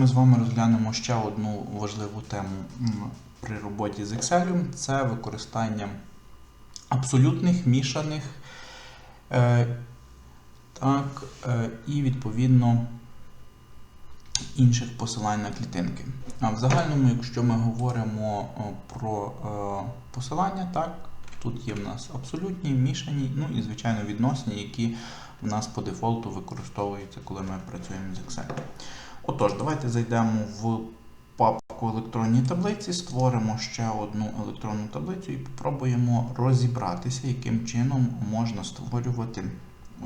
ми з вами розглянемо ще одну важливу тему при роботі з Excel. Це використання абсолютних мішаних е, так, е, і відповідно інших посилань на клітинки. А в загальному, якщо ми говоримо про е, посилання, так, тут є в нас абсолютні, мішані, ну і звичайно відносні, які в нас по дефолту використовуються, коли ми працюємо з Excel. Отож, давайте зайдемо в папку електронні таблиці, створимо ще одну електронну таблицю і попробуємо розібратися, яким чином можна створювати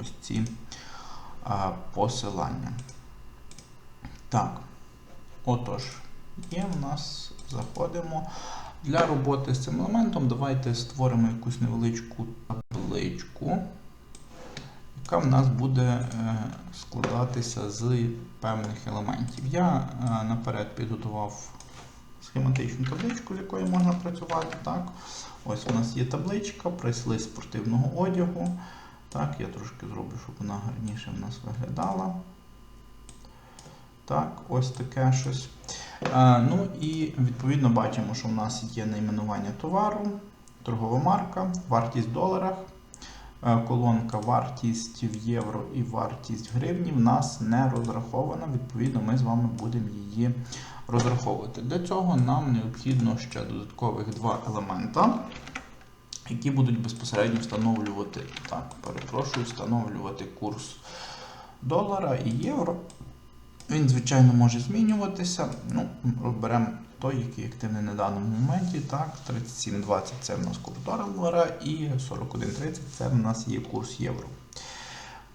ось ці посилання. Так, отож, є в нас, заходимо. Для роботи з цим елементом давайте створимо якусь невеличку табличку, яка в нас буде е, складатися з певних елементів. Я е, наперед підготував схематичну табличку, з якою можна працювати. Так. Ось у нас є табличка, прайс-лист спортивного одягу. Так, я трошки зроблю, щоб вона гарніше в нас виглядала. Так, ось таке щось. Е, ну і відповідно бачимо, що в нас є найменування товару, торгова марка, вартість в доларах, колонка вартість в євро і вартість в гривні в нас не розрахована. Відповідно, ми з вами будемо її розраховувати. Для цього нам необхідно ще додаткових два елемента, які будуть безпосередньо встановлювати, так, перепрошую, встановлювати курс долара і євро. Він, звичайно, може змінюватися. Ну, Беремо той, який активний на даному моменті. Так, 37,20 це в нас курс долара і 41,30 це в нас є курс євро.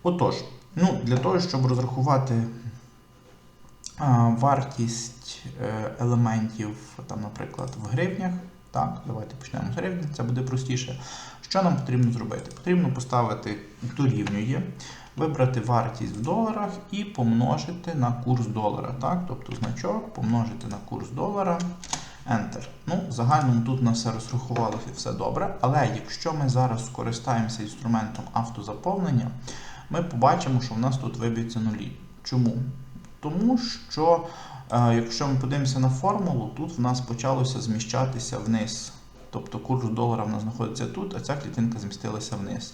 Отож, ну, для того, щоб розрахувати а, вартість е, елементів, там, наприклад, в гривнях. Так, давайте почнемо з гривень, це буде простіше. Що нам потрібно зробити? Потрібно поставити дорівнює, вибрати вартість в доларах і помножити на курс долара. Так? Тобто значок помножити на курс долара. Enter. Ну, в загальному тут на все розрахувалося і все добре. Але якщо ми зараз скористаємося інструментом автозаповнення, ми побачимо, що в нас тут виб'ються нулі. Чому? Тому що, е, якщо ми подивимося на формулу, тут в нас почалося зміщатися вниз. Тобто курс долара в нас знаходиться тут, а ця клітинка змістилася вниз.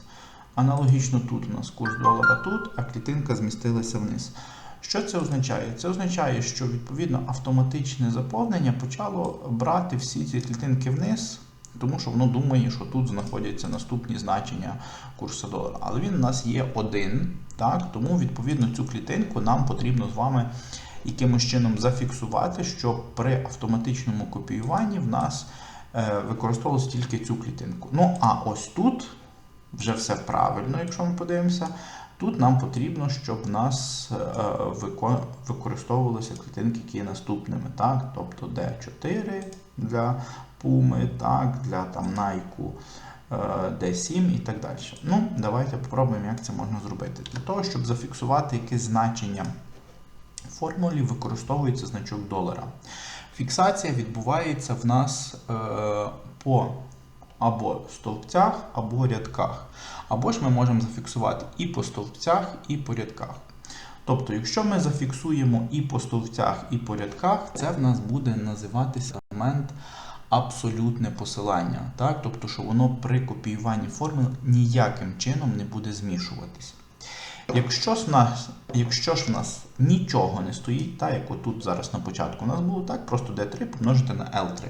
Аналогічно тут у нас курс долара тут, а клітинка змістилася вниз. Що це означає? Це означає, що відповідно автоматичне заповнення почало брати всі ці клітинки вниз, тому що воно думає, що тут знаходяться наступні значення курсу долара. Але він у нас є один, так? тому відповідно цю клітинку нам потрібно з вами якимось чином зафіксувати, щоб при автоматичному копіюванні в нас е, використовувалось тільки цю клітинку. Ну, а ось тут вже все правильно, якщо ми подивимося. Тут нам потрібно, щоб в нас е, використовувалися клітинки, які є наступними. Так? Тобто D4 для Puma, так, для там, е, D7 і так далі. Ну, Давайте спробуємо, як це можна зробити. Для того, щоб зафіксувати якесь значення формулі, використовується значок долара. Фіксація відбувається в нас е, по або стовпцях, або рядках. Або ж ми можемо зафіксувати і по стовпцях, і по рядках. Тобто, якщо ми зафіксуємо і по стовпцях, і по рядках, це в нас буде називатися елемент абсолютне посилання. Так? Тобто, що воно при копіюванні формул ніяким чином не буде змішуватись. Якщо ж в нас якщо ж в нас нічого не стоїть, так як отут зараз на початку у нас було, так, просто D3 помножити на L3.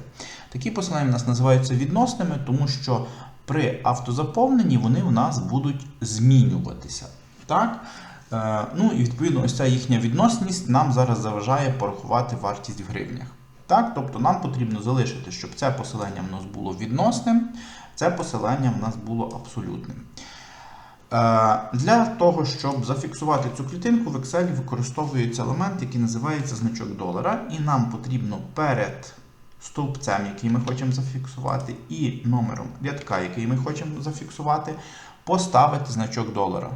Такі посилання в нас називаються відносними, тому що при автозаповненні вони у нас будуть змінюватися. Так? Е, ну і відповідно, ось ця їхня відносність нам зараз заважає порахувати вартість в гривнях. Так? Тобто нам потрібно залишити, щоб це посилання в нас було відносним, це посилання в нас було абсолютним. Для того, щоб зафіксувати цю клітинку, в Excel використовується елемент, який називається значок долара, і нам потрібно перед стовпцем, який ми хочемо зафіксувати, і номером рядка, який ми хочемо зафіксувати, поставити значок долара.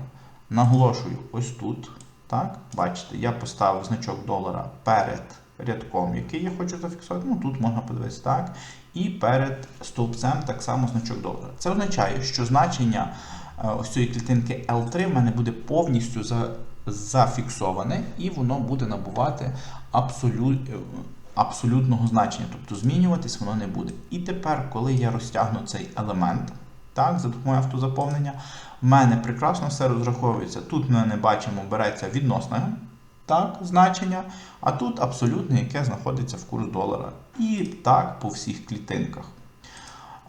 Наголошую, ось тут. Так, Бачите, я поставив значок долара перед рядком, який я хочу зафіксувати. Ну, Тут можна подивитися так. І перед стовпцем так само значок долара. Це означає, що значення ось цієї клітинки L3 в мене буде повністю зафіксоване, і воно буде набувати абсолют, е, абсолютного значення, тобто змінюватись воно не буде. І тепер, коли я розтягну цей елемент, так, за допомогою автозаповнення, в мене прекрасно все розраховується. Тут ми не бачимо, береться відносне так, значення, а тут абсолютне, яке знаходиться в курс долара. І так по всіх клітинках.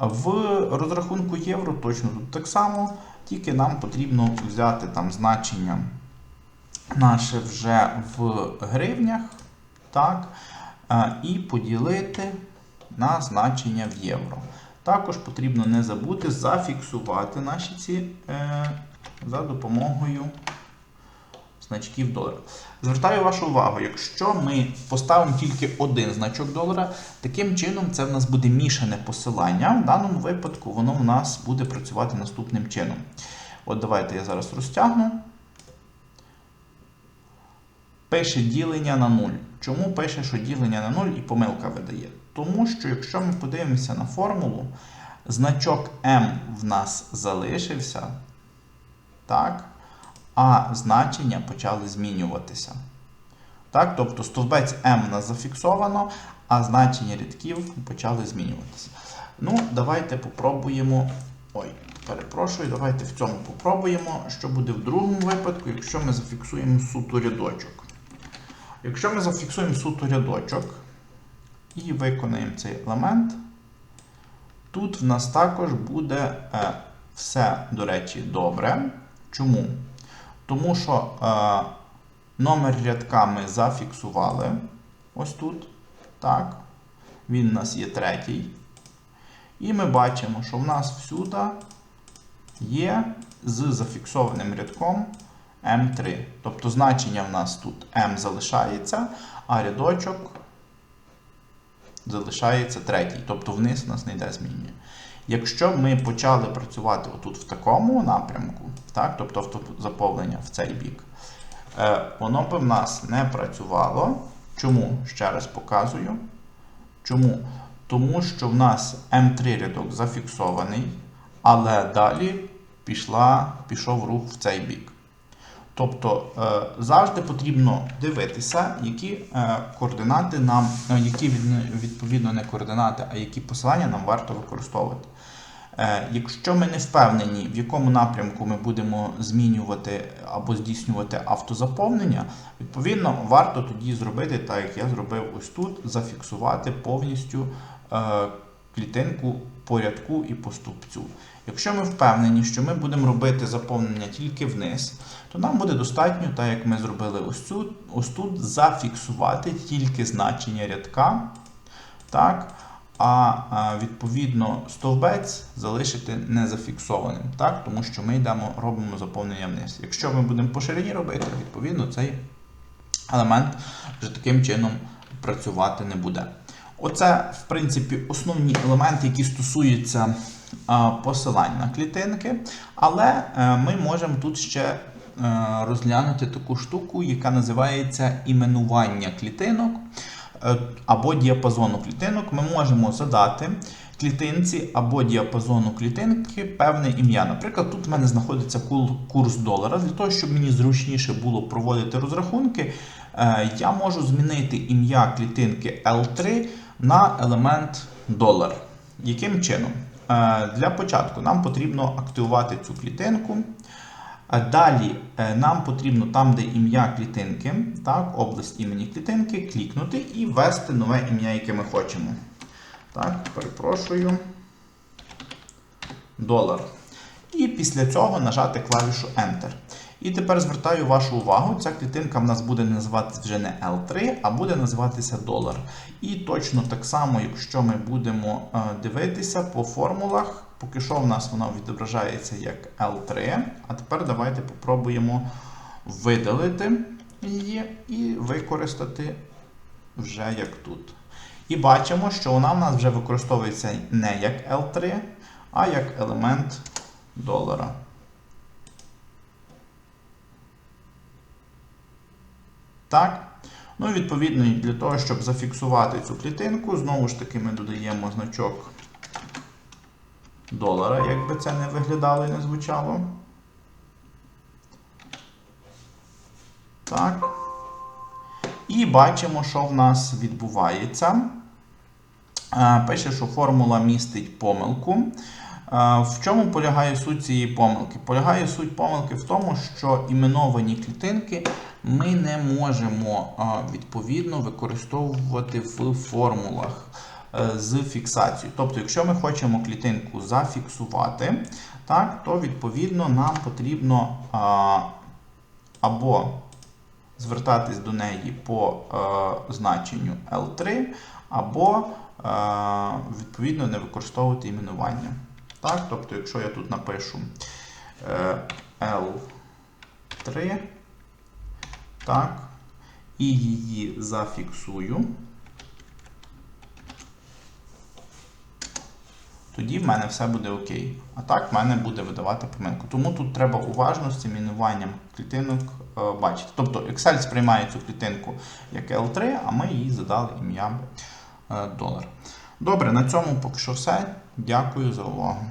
В розрахунку євро точно тут так само, тільки нам потрібно взяти там значення наше вже в гривнях, так, е, і поділити на значення в євро. Також потрібно не забути зафіксувати наші ці е, за допомогою значків долара. Звертаю вашу увагу, якщо ми поставимо тільки один значок долара, таким чином це в нас буде мішане посилання. В даному випадку воно в нас буде працювати наступним чином. От давайте я зараз розтягну. Пише ділення на 0. Чому пише, що ділення на 0 і помилка видає? Тому що, якщо ми подивимося на формулу, значок m в нас залишився. Так, а значення почали змінюватися. Так, Тобто стовбець в нас зафіксовано, а значення рядків почали змінюватися. Ну, давайте попробуємо. Ой, перепрошую, давайте в цьому попробуємо, що буде в другому випадку, якщо ми зафіксуємо суто рядочок. Якщо ми зафіксуємо суто рядочок і виконаємо цей елемент, тут в нас також буде е, все, до речі, добре. Чому? Тому що е, номер рядка ми зафіксували. Ось тут. Так. Він у нас є третій. І ми бачимо, що в нас всюди є з зафіксованим рядком М3. Тобто значення в нас тут М залишається, а рядочок залишається третій. Тобто вниз у нас не йде змінює. Якщо ми почали працювати отут в такому напрямку, так, тобто автозаповнення в цей бік, е, воно б в нас не працювало. Чому? Ще раз показую. Чому? Тому що в нас М3 рядок зафіксований, але далі пішла, пішов рух в цей бік. Тобто е, завжди потрібно дивитися, які е, координати нам, е, які відповідно не координати, а які посилання нам варто використовувати. Якщо ми не впевнені, в якому напрямку ми будемо змінювати або здійснювати автозаповнення, відповідно, варто тоді зробити так, як я зробив ось тут, зафіксувати повністю клітинку по рядку і по ступцю. Якщо ми впевнені, що ми будемо робити заповнення тільки вниз, то нам буде достатньо, так як ми зробили ось тут, ось тут зафіксувати тільки значення рядка. Так? А відповідно стовбець залишити незафіксованим, так? тому що ми йдемо, робимо заповнення вниз. Якщо ми будемо по ширині робити, відповідно цей елемент вже таким чином працювати не буде. Оце, в принципі, основні елементи, які стосуються посилань на клітинки. Але е, ми можемо тут ще е, розглянути таку штуку, яка називається іменування клітинок е, або діапазону клітинок. Ми можемо задати клітинці або діапазону клітинки певне ім'я. Наприклад, тут в мене знаходиться курс долара. Для того, щоб мені зручніше було проводити розрахунки, я можу змінити ім'я клітинки L3 на елемент долар. Яким чином? Е, для початку нам потрібно активувати цю клітинку. Е, далі е, нам потрібно там, де ім'я клітинки, так, область імені клітинки, клікнути і ввести нове ім'я, яке ми хочемо. Так, перепрошую. Долар. І після цього нажати клавішу Enter. І тепер звертаю вашу увагу, ця клітинка в нас буде називатися вже не L3, а буде називатися долар. І точно так само, якщо ми будемо е, дивитися по формулах, поки що в нас воно відображається як L3. А тепер давайте попробуємо видалити її і використати вже як тут. І бачимо, що вона в нас вже використовується не як L3, а як елемент долара. Так? Ну і відповідно, для того, щоб зафіксувати цю клітинку, знову ж таки, ми додаємо значок долара, як би це не виглядало і не звучало. Так. І бачимо, що в нас відбувається. Е, Пише, що формула містить помилку. В чому полягає суть цієї помилки? Полягає суть помилки в тому, що іменовані клітинки ми не можемо відповідно використовувати в формулах е, з фіксацією. Тобто, якщо ми хочемо клітинку зафіксувати, так, то відповідно нам потрібно або звертатись до неї по е, значенню L3, або е, відповідно не використовувати іменування. Так? Тобто, якщо я тут напишу е, L3, так, і її зафіксую, тоді в мене все буде окей. А так в мене буде видавати помилку. Тому тут треба уважно з цим іменуванням клітинок е, бачити. Тобто Excel сприймає цю клітинку як L3, а ми їй задали ім'я е, долар. Добре, на цьому поки що все. Дякую за увагу.